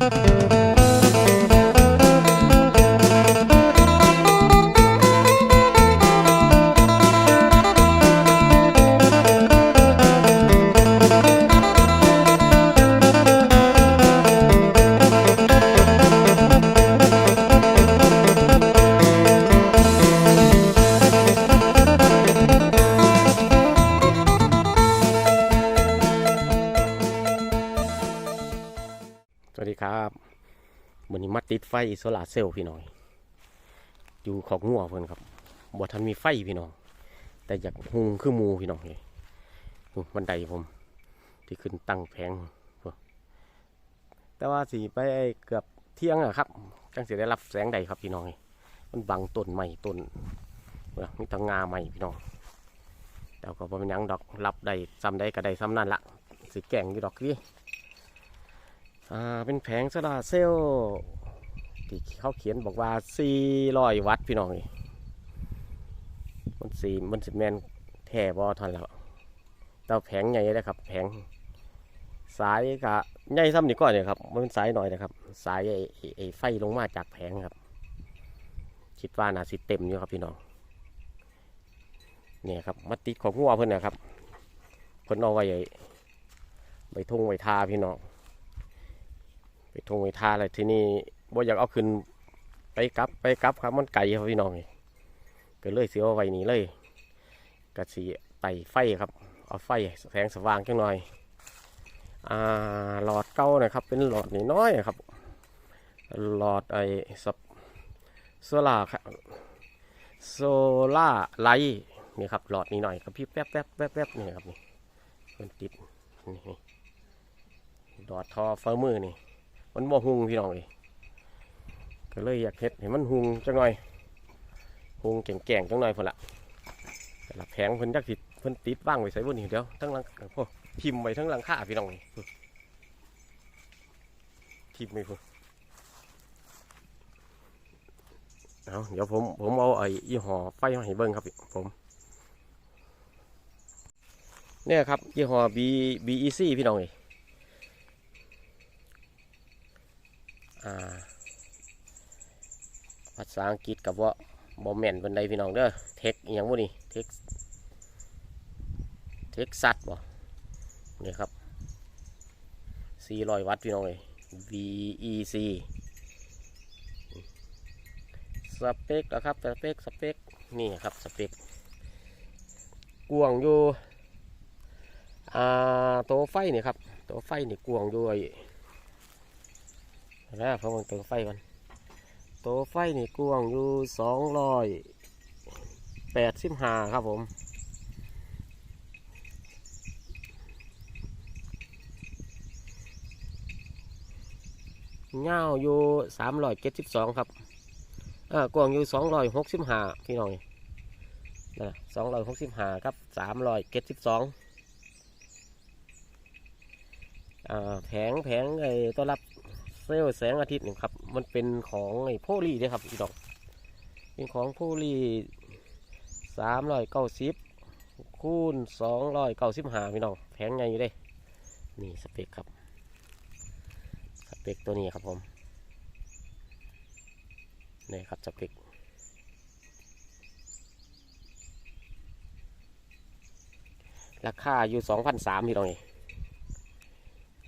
ส ดไฟโซลาเซลล์พี่น้องอยู่ขอกงัวเพิ่อนครับบ่ทันมีไฟพี่น้อง แต่อยากหุงคือมูพี่น้องเลยบันไดผม ที่ขึ้นตั้งแผงแต่ว่าสีไปเกือบเที่ยงอะครับจังสิได้รับแสงใดครับพี่น้องมันบังต้นใหม่ต้นมีทั้งงาใหม่พี่น้องแต่ก็บ่เป็นยังดอกรับได้ซ้ำได้ก็ได้ซ้ำนั่นละสิแก่งอยู่ดอกพี่อ่าเป็นแผงโซลาเซลล์ ที่เขาเขียนบอกว่า400วัตต์พี่น้องนี่มันสีมันสิแมนแท่บอทันแล้วเตาแผงใหญ่เลยครับ แผงสายกะใหญ่ซ้ำนี่ก่อนเนี่ยครับ มันเป็นสายหน่อยนะครับ สายไอ้ไอ้ไฟลงมาจากแผงครับ คิดว่าน่าสิเต็มอยู่ครับพี่น้องเนี่ยครับมาติดของงัวเพิ่นนะครับเพิ่นเอาไว้ไว้ไว้ทงไว้ทาพี่น้องไปทงไปทาอะไรที่นี่ บ่อยากเอาขึ้นไปกลับไปกลับครับมันไกลครับพี่น้องก็เลยเสียเอาไว้นี่เลยกระสีไต่ไฟครับเอาไฟแสงสว่างจังหน่อยอ่าหลอดเก้านะครับ เป็นหลอดนี่น้อยครับ หลอดไอ้สับโซล่าครับโซล่าไลท์นี่ครับหลอดนี้หน่อยครับพี่แป๊บแป๊บแป๊บแป๊บนี่ครับนี่มันติดนี่หลอดทอเฟอร์มือนี่มันบ่หุงพี่น้องเลย ก็เลยอยากเฮ็ดให้มันหุงจังหน่อยหุงแก่งๆจังหน่อยพุ่นละแต่ละแผงเพิ่นจักสิเพิ่นติดว่างไว้ใส่บนนี่เดี๋ยวทั้งหลังพวกทิมไว้ทั้งหลังคาพี่น้องนี่ทิมไว้พุ่นเอาเดี๋ยวผมผมเอาไอ้ยี่ห้อไฟมาให้เบิ่งครับผมเนี่ยครับยี่ห้อ B BEC พี่น้องเอ่าาษาอังกฤษกับว่าบอมแมนเป็นใดพี่น้องเด้อเทคอย่างพวกนี้เทคเทคซัดบ่นี่ครับ400วัตต์พี่น้องเลย VEC สเปคนะครับสเปคสเปคนี่ครับสเปคกวงอยู่อ่าตัวไฟนี่ครับตัวไฟนี่กวงอยู่ไอ้แล้วผมเอาตัวไฟก่อ นตัวไฟนี่กว้างอยู่สองร้อยแปดสิบห้าครับผม เงาอยู่สามร้อยเจ็ดสิบสองครับอ่ากว้างอยู่สองร้อยหกสิบห้าพี่น้องนะสองร้อยหกสิบห้าครับสามร้อยเจ็ดสิบสองแผงแผงไอ้ต้อนรับ ซลล์แสงอาทิตย์นี่ครับ มันเป็นของไอ้โพลีเด้อครับพี่ดอกเป็นของโพลีสามร้อยเก้าสิบคูณสองร้อยเก้าสิบห้าพี่น้องแพงไงอยู่เด้นี่สเปคครับ สเปคตัวนี้ครับผมนี่ครับสเปคราคาอยู่สองพันสามพี่น้องเอง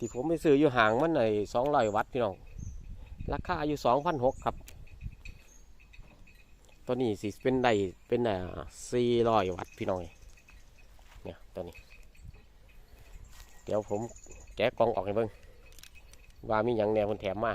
ที่ผมไปซื้ออยู่ห่างมันในสองร้อยวัตต์พี่น้อง ราคาอยู่สองพันหกครับ ตัวนี้สิเป็นไดเป็นอ่าสี่ร้อยวัตต์พี่น้อง เนี่ยตัวนี้ เดี๋ยวผมแกะกล่องออกให้เบิ่งว่ามีอย่างแนวคนแถมมา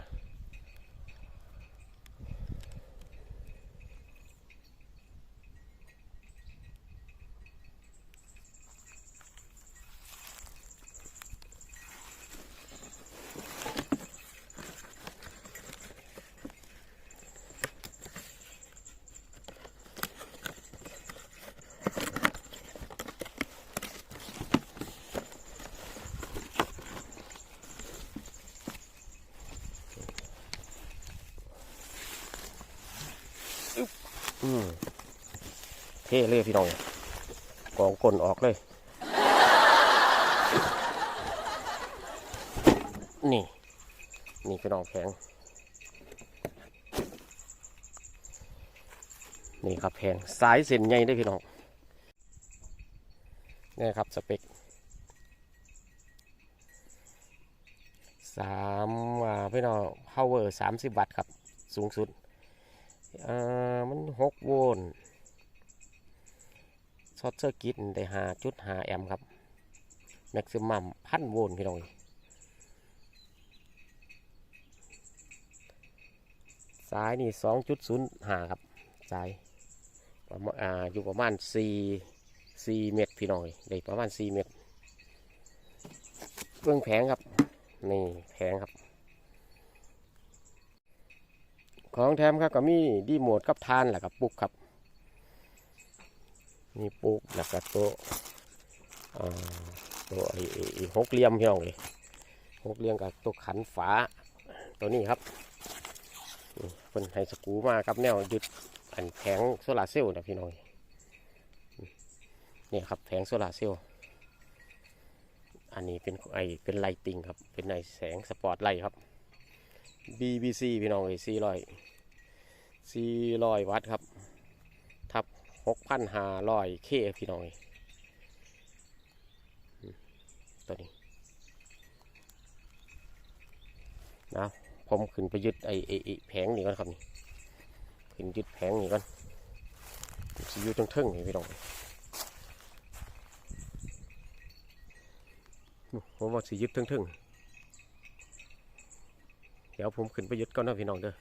อืมเท่เลยพี่น้องกองกลนออกเลย นี่ นี่พี่น้องแผงนี่ครับแผงสายเส้นใหญ่ได้พี่น้องนี่ครับสเปคสามอ่าพี่น้อง power สามสิบวัตต์ครับ สูงสุด อ่ามันหกโวลต์ช็อตเซอร์กิตได้หาจุดหาแอมป์ครับ แม็กซิมัมพันโวลต์พี่น้องสายนี่สองจุดศูนย์หาครับ สายประมาณอ่าอยู่ประมาณสี่สี่เมตรพี่น้องได้ประมาณสี่เมตรเบื้องแผงครับ นี่แผงครับ ของแถมครับก็มีดีโหมดกับทานแหละกับปุกครับมีปุกแล้วก็ตัวอ่าตัวไอ้หกเหลี่ยมพี่น้องเลยหกเหลี่ยมกับตัวขันฝาตัวนี้ครับเป็นไฮสกูมากับแนวยึดอันแผงโซลาร์เซลล์นะพี่น้องนี่ยครับแผงโซลาร์เซลล์อันนี้เป็นไอเป็นไลติงครับ เป็นไอแสงสปอตไลท์ครับ BBC พี่น้องเลย400 400วัตต์ครับ ทับ6,500เคพี่น้องเอ้ยตัวนี้นะผมขึ้นไปยึดไอ้ไอ้แผงนี่ก่อนครับนี่ขึ้นยึดแผงนี่ก่อนสิอยู่ตรงเทิงนี่พี่น้องผมว่าสิยึดเทิงๆ เดี๋ยวผมขึ้นไปยึดก่อนนะพี่น้องเด้อ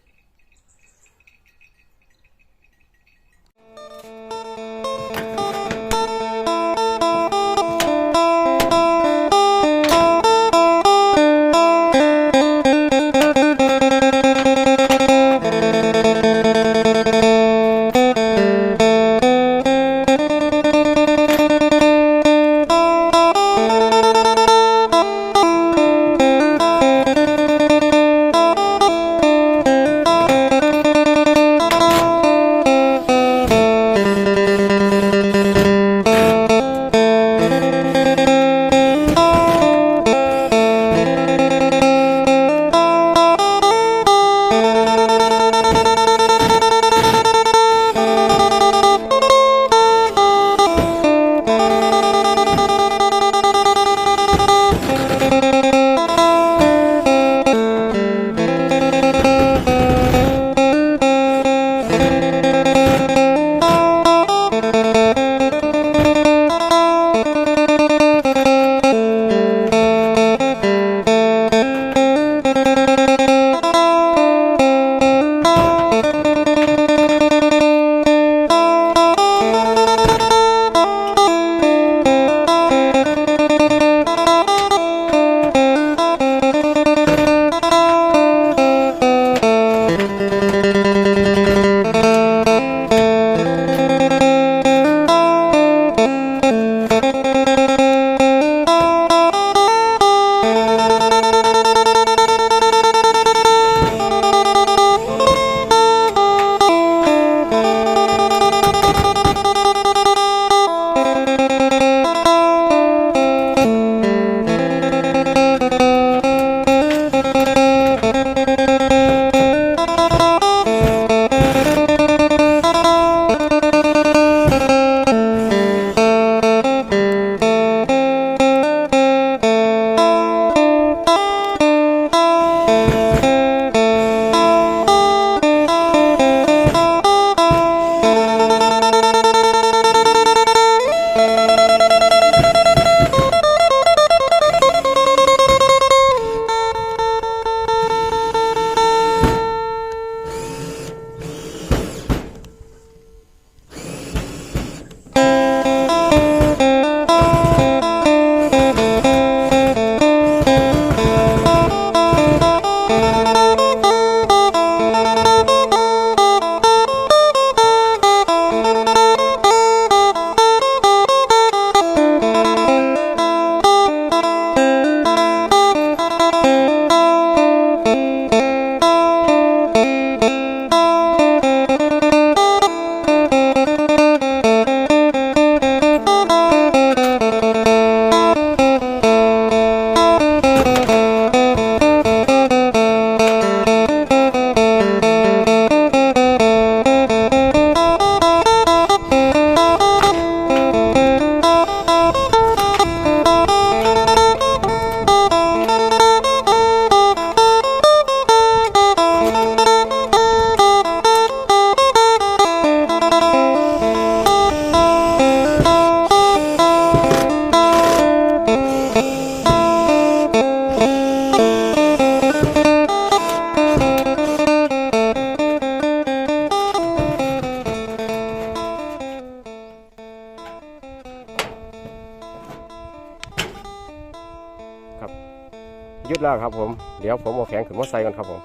ครับผม เดี๋ยวผมเอาแผงขึ้นมาใส่กันครับผม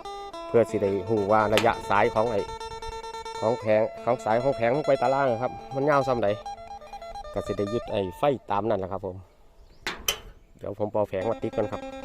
เพื่อสิได้หูว่าระยะสายของไอ้ของแผงของสายของแผงลงไปตารางครับ มันยาวซ้ำไหนก็สิได้ยึดไอ้ไฟตามนั่นแหละครับผม เดี๋ยวผมปอาแผงมาติดกันครับ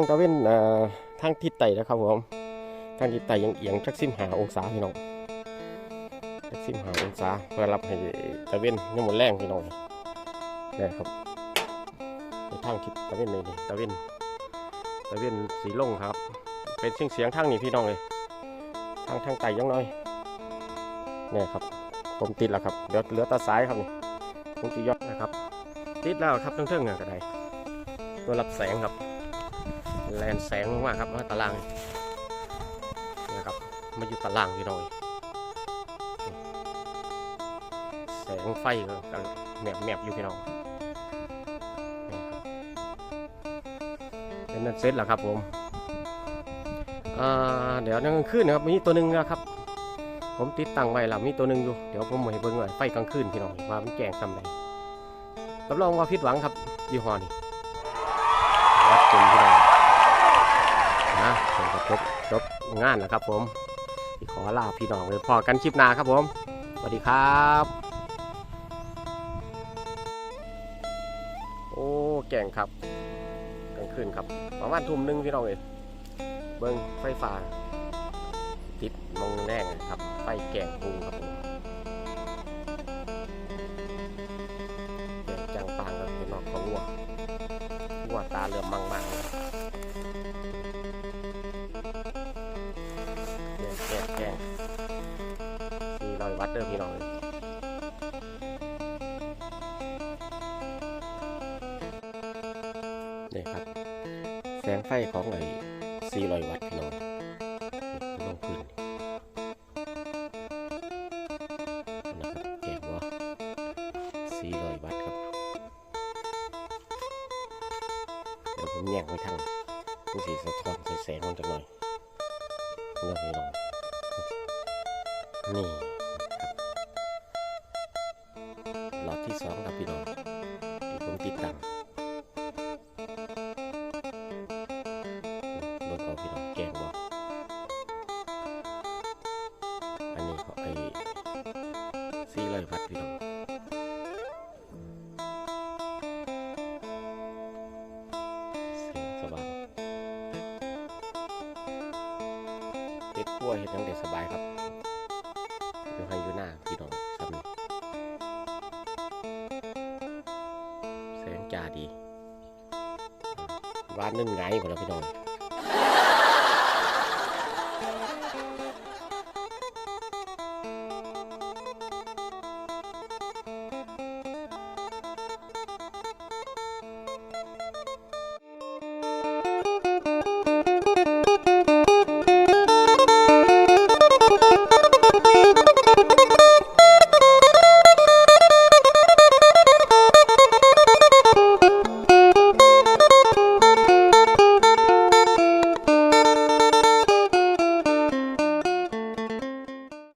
างตะเวนทางทิศใต้นะครับผมทางทิศใต้ยังเอียงจักสิมหาองศาพี่น้องจักสิมหาองศาเพื่อรับให้ตะเวนยังหมดแรงพี่น้องนี่ครับในทางทิศตะเวนนี่นี่ตะเวนตะเวนสีลงครับ เป็นเสียงเสียงทางนี้พี่น้องเลยทางทางใต้ยังน้อยนี่ครับผมติดแล้วครับเดี๋ยวเหลือตาซ้ายครับนี่ผมตียอดนะครับ ติดแล้วครับทั้งเทิงๆเนี่ยก็ได้ตัวรับแสงครับ แลนแสงมากครับมาตารางนะครับมาอยู่ตารางพี่น้อยแสงไฟก็ก็แมบแมบๆอยู่พี่น้องนี่ครับเป็นนั่นเสร็จแล้วครับผมเดี๋ยวนั่งกลางคืนนะครับมีตัวหนึ่งนะครับผมติดตั้งไว้แล้วมีตัวหนึ่งอยู่เดี๋ยวผมมาให้เบิ่งหน่อยไฟกลางคืนพี่น้องว่ามันแจงซ้ำใดรับรองว่าผิดหวังครับยี่ห้อนี้รับจริงพี่น้อง งานนะครับผมขอลาพี่น้องเลยพอกันคลิปหน้าครับผมสวัสดีครับ โอ้แก่งครับกลางคืนครับประมาณทุ่มหนึ่งพี่น้องเลยเบิ้งไฟฟ้าติดมองแรงครับไฟแก่งพุงครับ นี่ครับ แสงไฟของไอ้สี่ร้อยวัตต์พี่น้อง เบิ่งเอพี่น้องแกงบ่อันนี้เขาไอ้สี่ร้อยวัตต์พี่น้องสียงสว่างเฮ็ดกล้วยเฮ็ดยังเด็ดสบายครับอยู่ให้อยู่หน้าพี่น้องซ้ำนี่แสงจ้าดีวานนึ่งไงหมดแล้วพี่น้อง